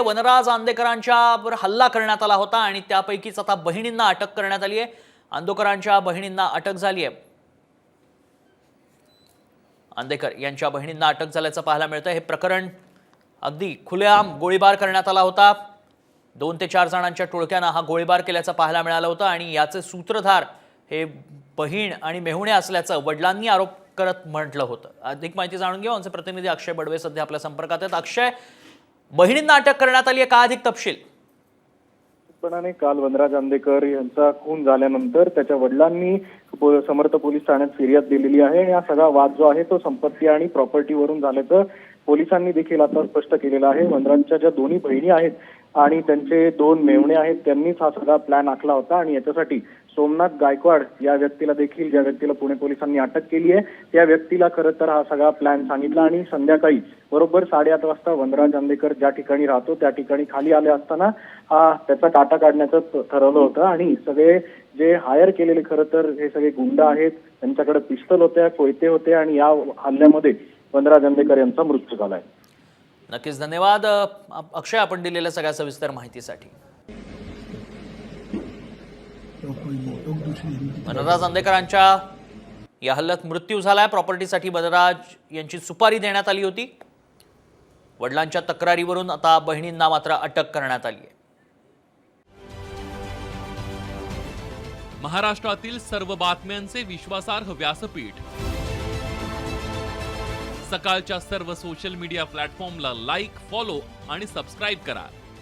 ते वनराज आंदेकरांच्यावर हल्ला करण्यात आला होता आणि त्यापैकीच आता बहिणींना अटक करण्यात आली आहे. आंदोकरांच्या बहिणींना अटक झाली आहे. आंदेकर यांच्या बहिणींना अटक झाल्याचं पाहायला मिळतं हे प्रकरण अगदी खुलेआम गोळीबार करण्यात आला होता. दोन ते चार जणांच्या टोळक्यानं हा गोळीबार केल्याचं पाहायला मिळालं होतं आणि याचे सूत्रधार हे बहीण आणि मेहुणे असल्याचं वडिलांनी आरोप करत म्हटलं होतं. अधिक माहिती जाणून घेऊ आमचे प्रतिनिधी अक्षय बडवे सध्या आपल्या संपर्कात आहेत. अक्षय बहिणींना अटक करण्यात आली आहे. का अधिक तपशील? पणाने काल वनराज आंदेकर यांचा खून झाल्यानंतर त्याच्या वडिलांनी समर्थ पोलीस ठाण्यात फिर्याद दिलेली आहे. आणि हा सगळा वाद जो आहे तो संपत्ती आणि प्रॉपर्टीवरून झाल्याचं पोलिसांनी देखील आता स्पष्ट केलेलं आहे. वनराजच्या ज्या दोन्ही बहिणी आहेत आणि त्यांचे दोन मेवणे आहेत त्यांनीच हा सगळा प्लॅन आखला होता आणि याच्यासाठी सोमनाथ गायकवाड या व्यक्तीला देखील ज्या व्यक्तीला पुणे पोलिसांनी अटक केली आहे त्या व्यक्तीला खरं तर हा सगळा प्लॅन सांगितला आणि संध्याकाळी बरोबर साडेआठ वाजता वनराज आंदेकर ज्या ठिकाणी राहतो त्या ठिकाणी खाली आले असताना हा त्याचा काटा काढण्याचं ठरवलं होतं आणि सगळे जे हायर केलेले खरं तर हे सगळे गुंड आहेत त्यांच्याकडे पिस्तल होत्या कोयते होते आणि या हल्ल्यामध्ये वनराज आंदेकर यांचा मृत्यू झालाय नक्कीच धन्यवाद. अक्षय आपण दिलेल्या सगळ्या सविस्तर माहितीसाठी. वनराज आंदेकरांच्या या हल्ल्यात मृत्यू झालाय. प्रॉपर्टीसाठी वनराज यांची सुपारी देण्यात आली होती. वडिलांच्या तक्रारीवरून आता बहिणींना मात्र अटक करण्यात आली आहे. महाराष्ट्रातील सर्व बातम्यांचे विश्वासार्ह व्यासपीठ. सकाळच्या सर्व सोशल मीडिया प्लॅटफॉर्मला लाईक फॉलो आणि सबस्क्राईब करा.